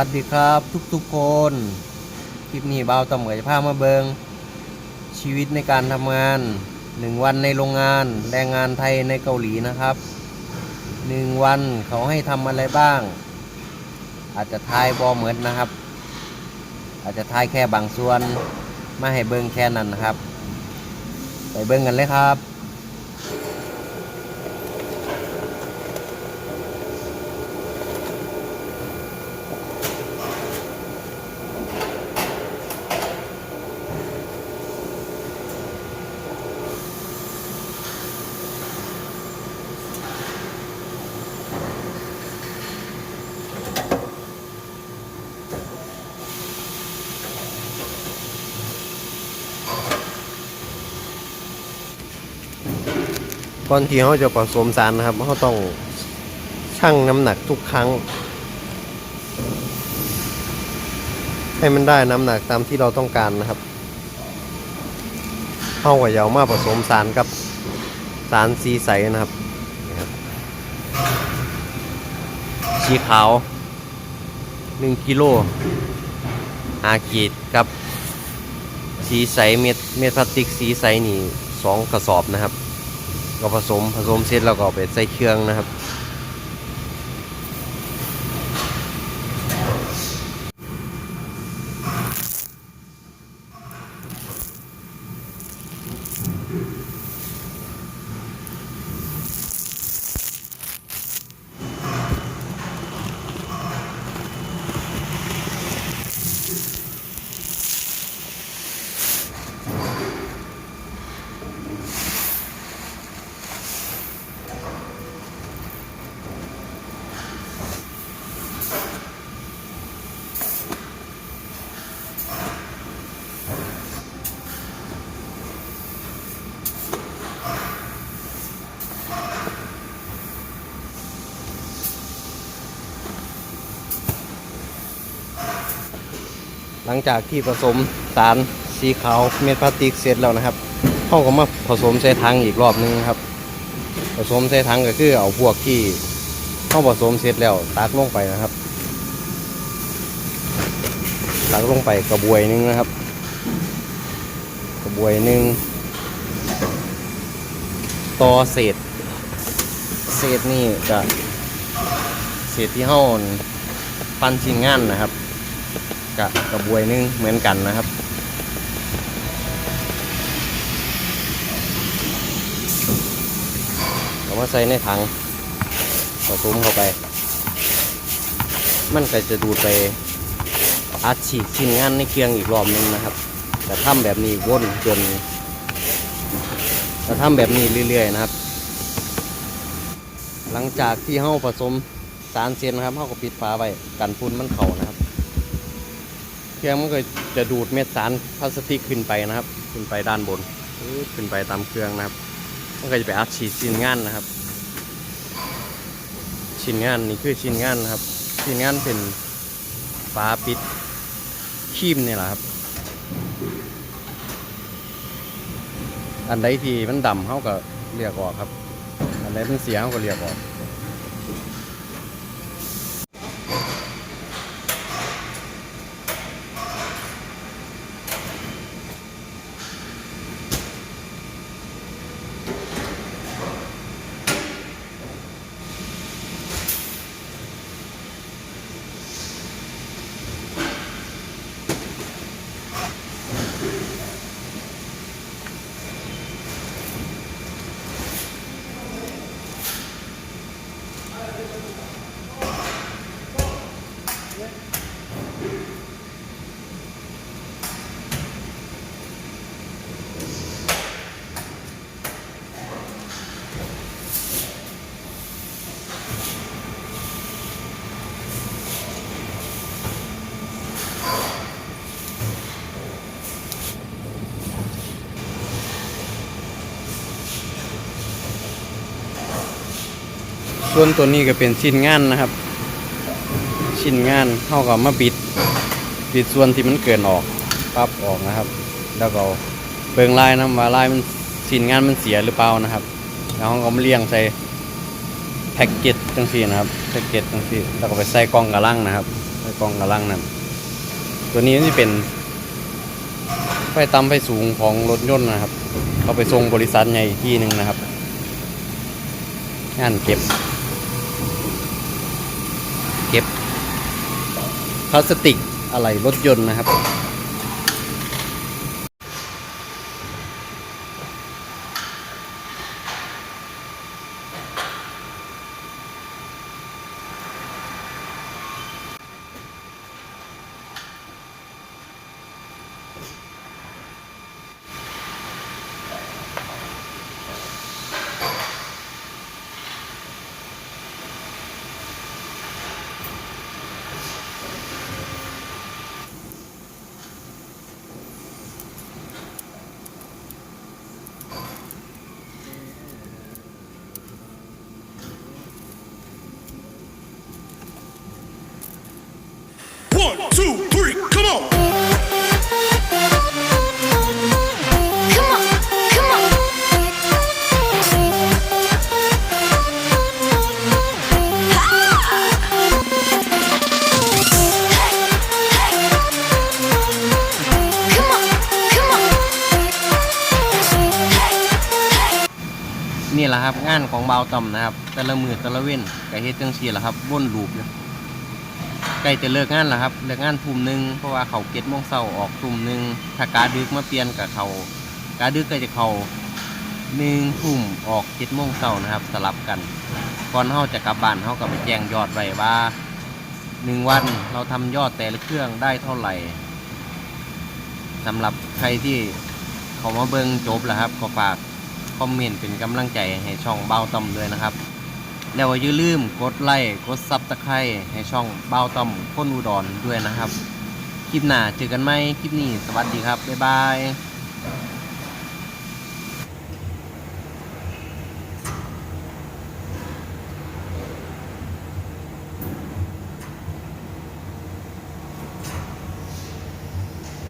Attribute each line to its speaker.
Speaker 1: วัสดีครับทุกๆคน คลิปนี้เบาต่อมกับจะพามาเบิง ชีวิตในการทำงานหนึ่งวันในโรงงานแรงงานไทยในเกาหลีนะครับหนึ่งวันเขาให้ทำอะไรบ้าง อาจจะทายบอเหมือนนะครับ อาจจะทายแค่บางส่วน มาให้เบิงแค่นั้นนะครับ ไปเบิงกันเลยครับ ก่อนที่เขาจะผสมสารนะครับเขาต้องชั่งน้ำหนักทุกครั้ง ให้มันได้น้ำหนักตามที่เราต้องการนะครับเข้ากับยาวมาผสมสารกับสารสีใสนะครับนี่ครับสีขาว1กิโลอากีดกับ สีใสเม็ดเม็ดพลาสติกสีใสนี่ สองกระสอบนะครับ ก็ผสมผสมเสร็จแล้วก็ไปใส่เครื่องนะครับ หลังจากที่ผสมสารสีขาวเม็ดพลาสติกเสร็จแล้วนะครับเขาก็มาผสมใส่ถังอีกรอบนึงครับ ผสมใส่ถังก็คือเอาพวกที่เขาผสมเสร็จแล้วตักลงไปนะครับตักลงไปกระบวยหนึงนะครับ กระบวยหนึ่งต่อเศษ เศษนี่จะเศษที่ห้อนปั้นชิ้นงานนะครับ กะกระบวยนึงเหมือนกันนะครับเอามาใส่ในถังผสมเข้าไป มันก็จะดูดไปอัดฉีดชิ้นงานในเครื่องอีกรอบหนึงนะครับ แต่ทำแบบนี้วนจนจะทำแบบนี้เรื่อยๆนะครับ หลังจากที่เฮาผสมสารเซนนะครับเฮาก็ปิดฝาไว้กันฝุ่นมันเข้านะ เครื่องมันก็จะดูดเม็ดสารพลาสติกขึ้นไปนะครับ ขึ้นไปด้านบนขึ้นไปตามเครื่องนะครับ มันก็จะไปอัดฉีดชิ้นงานนะครับ ชิ้นงานนี่คือชิ้นงานนะครับ ชิ้นงานเป็นฝาปิดคีมเนี่ยแหละครับ อันใดที่มันดำเขาก็เรียกออกครับ อันใดมันเสียเขาก็เรียกออก ส่วนตัวนี้ก็เป็นชิ้นงานนะครับ ชิ้นงานเท่ากับมาปิดปิดส่วนที่มันเกินออกปั๊บออกนะครับ แล้วก็เบิ่งลายนะว่าลายมันชิ้นงานมันเสียหรือเปล่านะครับ แล้วเขาก็มาเรียงใส่แพ็กเกจจังซี่นะครับแพ็กเกจจังซี่แล้วก็ไปใส่กล่องกระลังนะครับใไฟ
Speaker 2: กล้องกำลังนั่นตัวนี้นี่เป็นไฟต่ำไฟสูงของรถยนต์นะครับ เขาไปส่งบริษัทใหญ่ที่หนึ่งนะครับงานเก็บ เก็บ พลาสติกอะไรรถยนต์นะครับ
Speaker 1: นี่แหละครับ งานของเบาต่อมนะครับ แต่ละมือแต่ละเว้นไก็เฮ็ดจังซี่แหละครับวนลูปอยู่ใกล้จะเลิกงานแล้วครับเลิกงานทุ่มหนึ่งเพราะว่าเขาเก็ดโมงเช้าออกทุ่มหนึ่งถ้ากาดึกมาเปลี่ยนกับเขากาดึกก็จะเขาหนึ่งทุ่มออกเจ็ดโมงเช้านะครับ สลับกันก่อนเฮาจะกลับบ้านเฮาก็ไปแจ้งยอดไว้ว่าหนึ่งวันเราทำยอดแต่ละเครื่องได้เท่าไหร่สำหรับใครที่เขามาเบิ่งจบแล้วครับ ก็ฝาก คอมเมนต์เป็นกำลังใจให้ช่องเบาต่อมด้วยนะครับ แล้วอย่าลืมกดไลค์กดซับสไครต์ให้ช่องเบาต่อมคนอุดรด้วยนะครับ คลิปหน้าเจอกันไหมคลิปนี้สวัสดีครับบ๊ายบาย